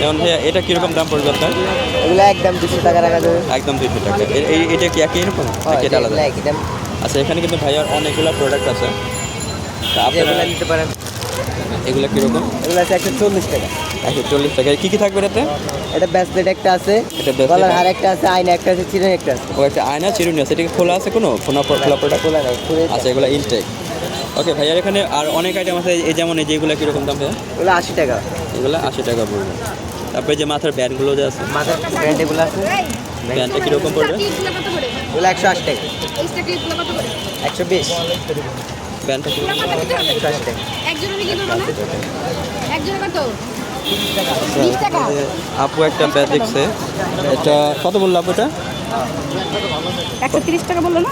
যেমন ভাইয়া এটা কীরকম দাম পড়বে আপনার? এগুলো একদম দুশো টাকা রাখা যাবে একদম দুইশো টাকা। এই এটা কি একই রকম নাকি এটা আলাদা? এগুলো একই দাম। আচ্ছা এখানে কিন্তু ভাইয়ার অনেকগুলো প্রোডাক্ট আছে। আপনারা নিতে পারেন। এগুলো কীরকম? এগুলো আছে একশো চল্লিশ টাকা। একশো চল্লিশ টাকা। কী কী থাকবে এটাতে? এটা ব্যাসলেট একটা আছে এটা গলার আছে। হার একটা আছে আয়না একটা আছে চিরুনি একটা আছে। ও একটা আয়না চিরুনি আছে। এটা কি খোলা আছে কোনো? খোলা খোলা প্রোডাক্ট খোলা নাই খুলে আচ্ছা এগুলো ইনটেক ওকে ভাইয়ার এখানে আর অনেক আইটেম আছে এই যেমন এই যেগুলো কীরকম দাম ভাইয়া? এগুলো আশি টাকা। এগুলো আশি টাকা পড়বে। তারপরে যে মাথার ব্যান্ডগুলো যে আছে। মাথার ব্র্যান্ড এগুলো আছে? ব্যান্ডটা কীরকম পড়বে? এগুলো একশো আশি টাকা। একশো বিশ। ব্যান্ডটা একশো আশি টাকা। কত? আপু একটা ব্যাগ দেখছে। এটা কত বলল আপু এটা একশো তিরিশ টাকা বলল না?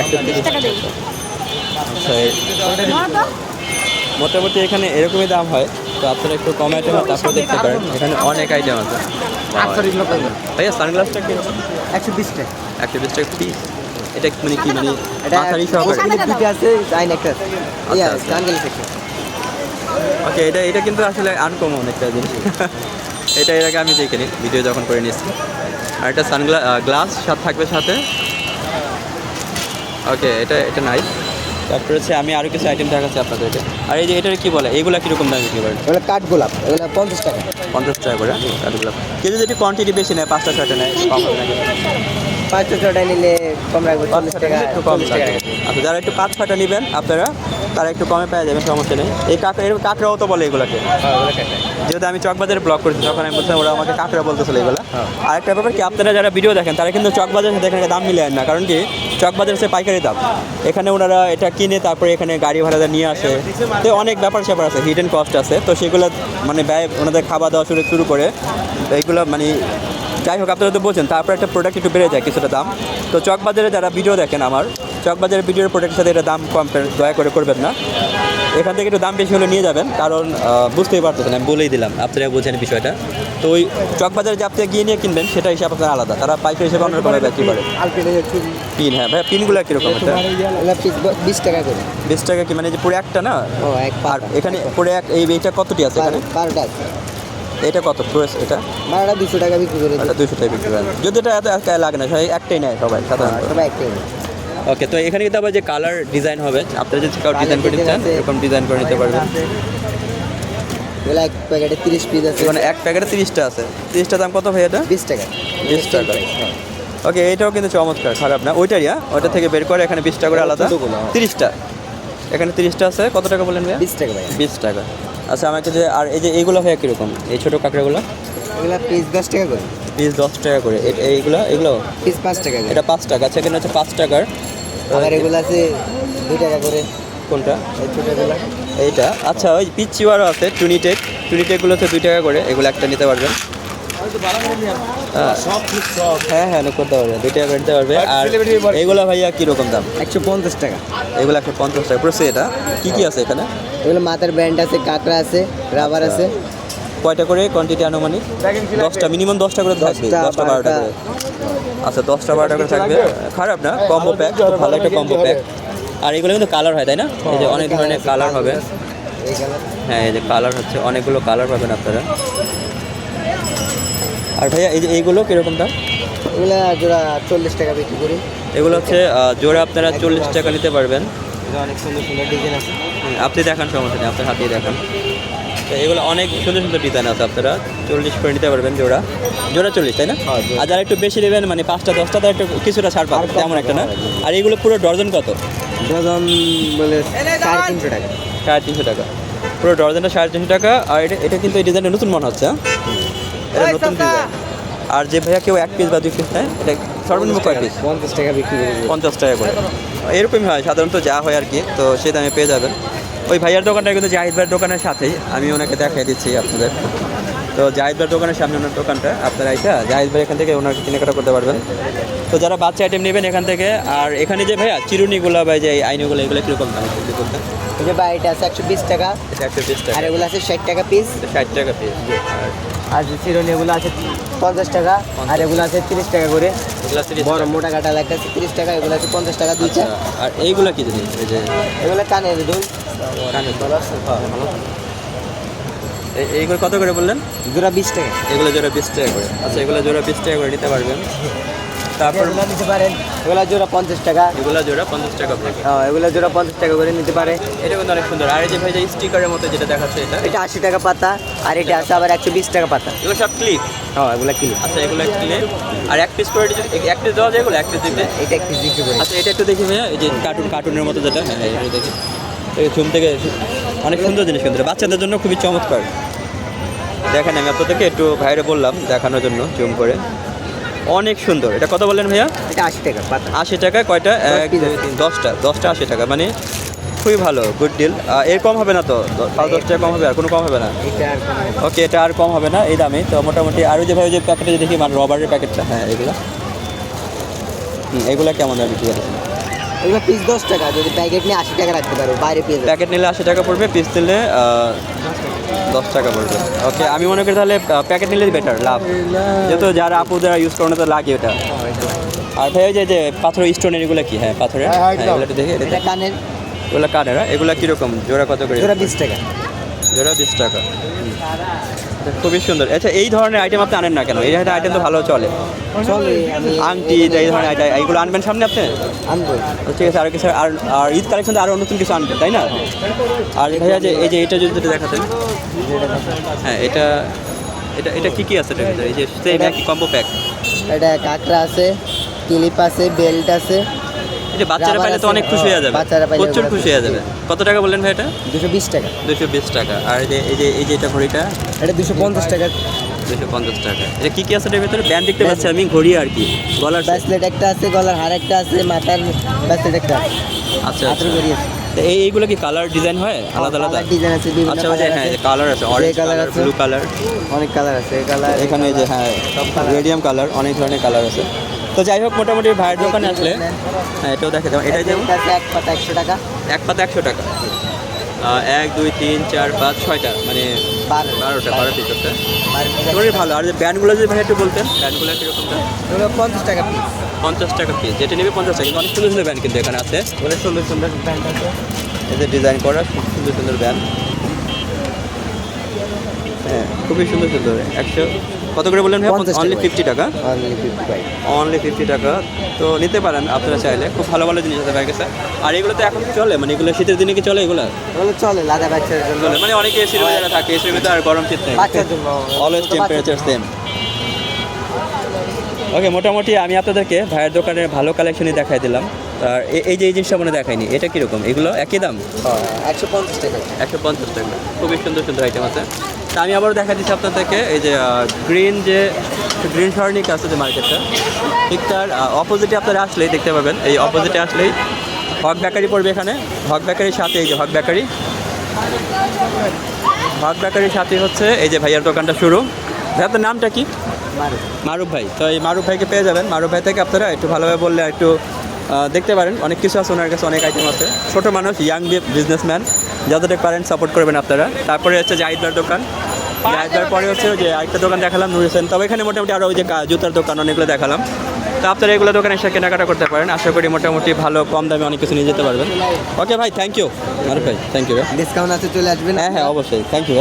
একশো বিশ টাকা মোটামুটি এখানে এরকমই দাম হয়। তো আপনারা একটু কম আইটেম তারপর দেখতে পারেন। এখানে অনেক আইটেম আছে। ভাইয়া সানগ্লাসটা কীরকম একশো বিশ টাকা। একশো বিশ টাকা পিস এটা মানে কি মানে এটা মাথারি সহকারে? দুটো আছে আয়না একটা। আচ্ছা। সানগ্লাস একটা। ওকে এটা এটা কিন্তু আসলে আনকমন একটা জিনিস। এটা এর আগে আমি দেখিনি ভিডিও যখন করে নিয়েছি। আর একটা সানগ্লাস গ্লাস সাথে থাকবে সাথে। ওকে এটা এটা নাই তারপরে হচ্ছে আমি আরও কিছু আইটেম দেখাচ্ছি আপনাদেরকে। আর এই যে এটার কি বলে? এগুলা কীরকম দাম বিক্রি করেন? এগুলো কাঠ গোলাপ এগুলো পঞ্চাশ টাকা। পঞ্চাশ টাকা করে কাঠ গোলাপ কেউ যদি কোয়ান্টিটি বেশি নেয় পাঁচটা ছয়টা নেয় কম? পাঁচটা ছয়টা নিলে কম লাগবে পঞ্চাশ টাকা একটু কম টাকা। আচ্ছা যারা একটু পাঁচ ছয়টা নেবেন আপনারা তারা একটু কমে পেয়ে যাবে সমস্যা নেই। এই কাঁকড়া এরকম কাঁকড়াও তো বলে এগুলোকে। যেহেতু আমি চকবাজারে ব্লগ করেছি তখন আমি বলছিলাম ওরা আমাকে কাঁকড়া বলতেছিল এগুলো। আরেকটা ব্যাপার কি আপনারা যারা ভিডিও দেখেন তারা কিন্তু চকবাজারের সাথে এখানে দাম মিলে না। কারণ কি চকবাজার হচ্ছে পাইকারি দাম। এখানে ওনারা এটা কিনে তারপরে এখানে গাড়ি ভাড়া নিয়ে আসে। তো অনেক ব্যাপার স্যাপার আছে হিডেন কস্ট আছে। তো সেগুলো মানে ব্যয় ওনাদের খাওয়া দাওয়া শুরু শুরু করে তো এইগুলো মানে যাই হোক আপনারা তো বলছেন তারপর একটা প্রোডাক্ট একটু বেড়ে যায় কিছুটা দাম। তো চকবাজারে যারা ভিডিও দেখেন আমার চকবাজারের ভিডিওর প্রোডাক্টের সাথে এটা দাম কম্পেয়ার দয়া করে করবেন না। এখান থেকে একটু দাম বেশি হলে নিয়ে যাবেন কারণ বুঝতেই পারতেছেন আমি বলেই দিলাম আপনারা বোঝেন বিষয়টা। তো ওই চকবাজারে যে আপনি গিয়ে নিয়ে কিনবেন সেটা হিসাব আপনার আলাদা। তারা পাইকারি হিসেবে অন্য রকমের বিক্রি করে। পিন হ্যাঁ ভাই পিনগুলো কীরকম এটা? বিশ টাকা করে বিশ টাকা কি মানে যে পুরো একটা না? ও এক আর এখানে পুরো এক এই এইটা কতটি আছে এখানে? বারোটা আছে এটা কত? পুরো এটা? বারোটা দুশো টাকা বিক্রি করে এটা দুশো টাকা বিক্রি করেন যদি এটা এত লাগে না সবাই একটাই নেয় সবাই সাধারণত। সবাই একটাই ওকে তো এখানে কিন্তু আবার যে কালার ডিজাইন হবে আপনারা যদি কাউ ডিজাইন করে নিতে চান এরকম ডিজাইন করে নিতে পারবেন। এক প্যাকেটে তিরিশ পিস আছে। এখানে এক প্যাকেটে তিরিশটা আছে। তিরিশটা দাম কত ভাই এটা? বিশ টাকা। বিশ টাকা। ওকে এটাও কিন্তু চমৎকার খারাপ না। ওইটারই হ্যাঁ? ওইটা থেকে বের করে এখানে বিশ টাকা করে আলাদা। ছোটোগুলো। তিরিশটা। এখানে তিরিশটা আছে। কত টাকা বলেন ভাইয়া? বিশ টাকা ভাই বিশ টাকা। আচ্ছা আমাকে যে আর এই যে এইগুলো ভাইয়া কীরকম এই ছোটো কাঁকড়াগুলো? এগুলো পিস দশ টাকা করে। পিস দশ টাকা করে। এইগুলো? এগুলো? পিস পাঁচ টাকা এটা পাঁচ টাকা। আচ্ছা এখানে হচ্ছে পাঁচ টাকার। আবার এগুলো আছে দুই টাকা করে। কোনটা? এই ছোটোগুলো এইটা? আচ্ছা ওই পিচিওয়ারও আছে টুনিটেক। টুনিটেকগুলো হচ্ছে দুই টাকা করে। এগুলো একটা নিতে পারবেন। হ্যাঁ। হ্যাঁ হ্যাঁ করতে পারবেন দুই টাকা করে নিতে পারবে। আর ভাইয়া কীরকম দাম? একশো পঞ্চাশ টাকা। এগুলো একশো পঞ্চাশ টাকা। পুরো এটা কী কী আছে এখানে? এগুলো মাথার ব্র্যান্ড আছে কাঁকড়া আছে রাবার আছে। কয়টা করে কোয়ান্টিটি আনুমানিক? দশটা মিনিমাম দশটা করে থাকবে দশটা, দশটা বারোটা। করে। আচ্ছা দশটা বারোটা করে থাকবে। খারাপ না কম্বো প্যাক ভালো একটা কম্বো প্যাক আর এগুলো কিন্তু কালার হয় তাই না? এই যে অনেক ধরনের কালার হবে। হ্যাঁ এই যে কালার হচ্ছে অনেকগুলো কালার পাবেন আপনারা। আর ভাইয়া এই যে এইগুলো কীরকম দাম? এগুলো জোড়া চল্লিশ টাকা বিক্রি করি। এগুলো হচ্ছে জোড়া আপনারা চল্লিশ টাকা নিতে পারবেন। অনেক সুন্দর সুন্দর ডিজাইন আছে। আপনি দেখান সমস্যা নেই আপনার হাতেই দেখান। তো এগুলো অনেক সুন্দর সুন্দর ডিজাইন আছে আপনারা। চল্লিশ করে নিতে পারবেন জোড়া। জোড়া চল্লিশ তাই না? হ্যাঁ, আর যারা একটু বেশি নেবেন মানে পাঁচটা দশটা তার একটু কিছুটা ছাড় পাবেন তেমন একটা না? আর এগুলো পুরো ডজন কত? ডজন বলে সাড়ে তিনশো টাকা। সাড়ে তিনশো টাকা। পুরো ডজনটা সাড়ে তিনশো টাকা। আর এটা এটা কিন্তু এই ডিজাইনটা নতুন মনে হচ্ছে হ্যাঁ? এটা নতুন ডিজাইন আর যে ভাইয়া কেউ এক পিস বা দুই পিস নেয় এটা সর্বনিম্ন কয় পিস পঞ্চাশ টাকা বিক্রি পঞ্চাশ টাকা করে। এরকমই হয় সাধারণত যা হয় আর কি তো সে দামে পেয়ে যাবেন। ওই ভাইয়ার দোকানটা কিন্তু জাহিদ ভাইয়ের দোকানের সাথেই আমি ওনাকে দেখাই দিচ্ছি আপনাদের। তো জাহিদ ভাইয়ের দোকানের সামনে ওনার দোকানটা আপনারা আইসা জাহিদ ভাই এখান থেকে ওনাকে কেনাকাটা করতে পারবেন। তো যারা বাচ্চা আইটেম নেবেন এখান থেকে আর এখানে যে ভাইয়া চিরুনিগুলো বা যে আইনিগুলো এগুলো কীরকম দাম? বলতেন এই যে ভাই এটা আছে একশো বিশ টাকা। এটা একশো বিশ টাকা। আর এগুলো আছে ষাট টাকা পিস ষাট টাকা পিস আর আর চিরুনি এগুলো আছে পঞ্চাশ টাকা আর এগুলো আছে তিরিশ টাকা করে। বড় মোটা কাটা একটা আছে তিরিশ টাকা এগুলো আছে পঞ্চাশ টাকা দুইটা। আচ্ছা, আর এইগুলো কি দিন এগুলো কানের দুল। ভালো। এ- এইগুলো কত করে বললেন? জোড়া বিশ টাকা। এগুলো জোড়া বিশ টাকা করে। আচ্ছা এগুলো জোড়া বিশ টাকা করে নিতে পারবেন। তারপর এগুলো নিতে পারেন। এগুলো জোড়া পঞ্চাশ টাকা। এগুলো জোড়া পঞ্চাশ টাকা থেকে হ্যাঁ এগুলো জোড়া পঞ্চাশ টাকা করে নিতে পারে। এটা কিন্তু অনেক সুন্দর। আর এই যে ভাই যে স্টিকারের মতো যেটা দেখাচ্ছে এটা? এটা আশি টাকা পাতা আর এটা আছে আবার একশো বিশ টাকা পাতা। এগুলো সব ক্লিপ? হ্যাঁ এগুলো কিলো আচ্ছা এগুলো ক্লিপ। আর এক পিস করে এক পিস দেওয়া যায় এগুলো? এক পিস দিতে? এটা একটু বিক্রি করে। আচ্ছা এটা একটু দেখি ভাইয়া। এই যে কার্টুন কার্টুনের মতো যেটা। হ্যাঁ হ্যাঁ, এটা দেখি। ঝুম থেকে অনেক সুন্দর জিনিস কিন্তু। বাচ্চাদের জন্য খুবই চমৎকার। দেখেন আমি আপনাদেরকে একটু বাইরে বললাম দেখানোর জন্য জুম করে। অনেক সুন্দর। এটা কত বললেন ভাইয়া? এটা আশি টাকা আশি টাকা কয়টা? এক দশটা দশটা আশি টাকা। মানে খুবই ভালো গুড ডিল এর কম হবে না তো? সাড়ে পাঁচ দশ টাকা কম হবে আর কোনো কম হবে না? ওকে এটা আর কম হবে না এই দামে। তো মোটামুটি আরও যে ভাই যে প্যাকেটে যে দেখি মানে রবারের প্যাকেটটা হ্যাঁ এগুলো। হুম এগুলো কেমন বিক্রি আছে এগুলো পিস দশ টাকা যদি প্যাকেট নিয়ে আশি টাকা রাখতে পারো বাইরে যাবে প্যাকেট নিলে আশি টাকা পড়বে পিস নিলে দশ টাকা পড়বে। ওকে আমি মনে করি তাহলে প্যাকেট নিলে বেটার লাভ। যেহেতু যারা আপু যারা ইউজ করে না তো লাগে ওটা। আর ভাই ওই যে যে পাথরের স্টোনের এগুলো কি? হ্যাঁ পাথরের। হ্যাঁ এগুলো এটা কানের। এগুলো কাঠের হ্যাঁ? এগুলো কীরকম? জোড়া কত করে? জোড়া বিশ টাকা। জোড়া বিশ টাকা। খুবই সুন্দর। আচ্ছা এই ধরনের আইটেম আপনি আনেন না কেন? এই ধরনের আইটেম তো ভালো চলে। চলে আংটি এই ধরনের আইটেম এইগুলো আনবেন সামনে আপনি? আনব। ঠিক আছে আর কিছু আর আর ঈদ কালেকশন আরও নতুন কিছু আনবেন তাই না? আর ভাইয়া যে এই যে এটা যদি দেখাতেন। হ্যাঁ এটা এটা এটা কি কি আছে এই যে সেম একই কম্বো প্যাক এটা কাঁকড়া আছে ক্লিপ আছে বেল্ট আছে। যে বাচ্চারা পাইলে তো অনেক খুশি হয়ে যাবে। প্রচুর খুশি হয়ে যাবে। কত টাকা বললেন ভাই এটা? দুশো বিশ টাকা। দুশো বিশ টাকা। আর এই যে এই যে এই যে এটা ঘড়িটা? এটা দুশো পঞ্চাশ টাকা। দুশো পঞ্চাশ টাকা। এটা কি কি আছে এটার ভিতরে? ব্যান্ড দেখতে পাচ্ছি আমি ঘড়ি আর কি। গলার set। ব্রেসলেট একটা আছে গলার হার একটা আছে মাথার ব্রেসলেট একটা আছে। আচ্ছা হাতের আচ্ছা ঘড়ি আছে। এই এইগুলো কি কালার ডিজাইন হয়? আলাদা আলাদা? ডিজাইন আছে আচ্ছা ওই হ্যাঁ কালার আছে অরেঞ্জ কালার আছে। ব্লু কালার অনেক কালার আছে এই কালার এখানে যে হ্যাঁ রেডিয়াম কালার অনেক ধরনের কালার আছে। তো যাই হোক মোটামুটি ভাইয়ের দোকানে আসলে। হ্যাঁ এটাও দেখে দেবো। এটা যেমন এক পাতা একশো টাকা। এক পাতা একশো টাকা। এক দুই তিন চার পাঁচ ছয়টা মানে বারো। বারোটা বারো পিস ভালো। আর যে ব্যান্ডগুলো যদি ভাই একটু বলতেন ব্যান্ডগুলো কীরকম দাম এগুলো পঞ্চাশ টাকা পিস পঞ্চাশ টাকা পিস যেটা নেবে পঞ্চাশ টাকা। কিন্তু অনেক সুন্দর সুন্দর ব্যান্ড কিন্তু এখানে আছে। অনেক সুন্দর সুন্দর ব্যান্ড আছে। এদের ডিজাইন করা খুব সুন্দর সুন্দর ব্যান্ড। হ্যাঁ খুবই সুন্দর সুন্দর। একশো কত করে বললেন ভাই? অনলি ফিফটি টাকা? অনলি ফিফটি টাকা তো নিতে পারেন আপনারা চাইলে। খুব ভালো ভালো জিনিস আছে আর এগুলো তো এখন চলে? মানে এগুলো শীতের দিনে কি চলে এগুলো? চলে লাদা বাচ্চার জন্য। মানে অনেকে এসির থাকে এসির ভিতরে আর গরম শীত থাকে অলওয়েজ টেম্পারেচার সেম ওকে মোটামুটি আমি আপনাদেরকে ভাইয়ের দোকানের ভালো কালেকশনই দেখাই দিলাম। আর এই যে এই জিনিসটা মনে দেখাইনি এটা কীরকম? এগুলো একই দাম? একশো পঞ্চাশ টাকা। একশো পঞ্চাশ টাকা। খুবই সুন্দর সুন্দর আইটেম আছে। তা আমি আবারও দেখা দিচ্ছি আপনাদেরকে এই যে গ্রিন যে গ্রিন সর্নিক আছে যে মার্কেটটা ঠিক তার অপোজিটে আপনারা আসলেই দেখতে পাবেন। এই অপোজিটে আসলেই হক বেকারি পড়বে এখানে। হক বেকারির সাথে এই যে হক বেকারি। হক বেকারির সাথে হচ্ছে এই যে ভাইয়ার দোকানটা শুরু। ভাই আপনার নামটা কি? মারুফ। ভাই তো এই মারুফ ভাইকে পেয়ে যাবেন। মারুফ ভাই থেকে আপনারা একটু ভালোভাবে বললে একটু দেখতে পারেন। অনেক কিছু আছে ওনার কাছে অনেক আইটেম আছে। ছোটো মানুষ ইয়াং বিজনেসম্যান যতটা পারেন সাপোর্ট করবেন আপনারা। তারপরে হচ্ছে জাহিদবার দোকান। জাহিদবার পরে হচ্ছে ওই যে আরেকটা দোকান দেখালাম নুর হোসেন। তবে এখানে মোটামুটি আরও ওই যে জুতার দোকান অনেকগুলো দেখালাম। তো আপনারা এগুলো দোকানে এসে কেনাকাটা করতে পারেন। আশা করি মোটামুটি ভালো কম দামে অনেক কিছু নিয়ে যেতে পারবেন। ওকে ভাই থ্যাংক ইউ মারুফ ভাই থ্যাংক ইউ ডিসকাউন্ট আছে চলে আসবেন। হ্যাঁ হ্যাঁ অবশ্যই। Thank you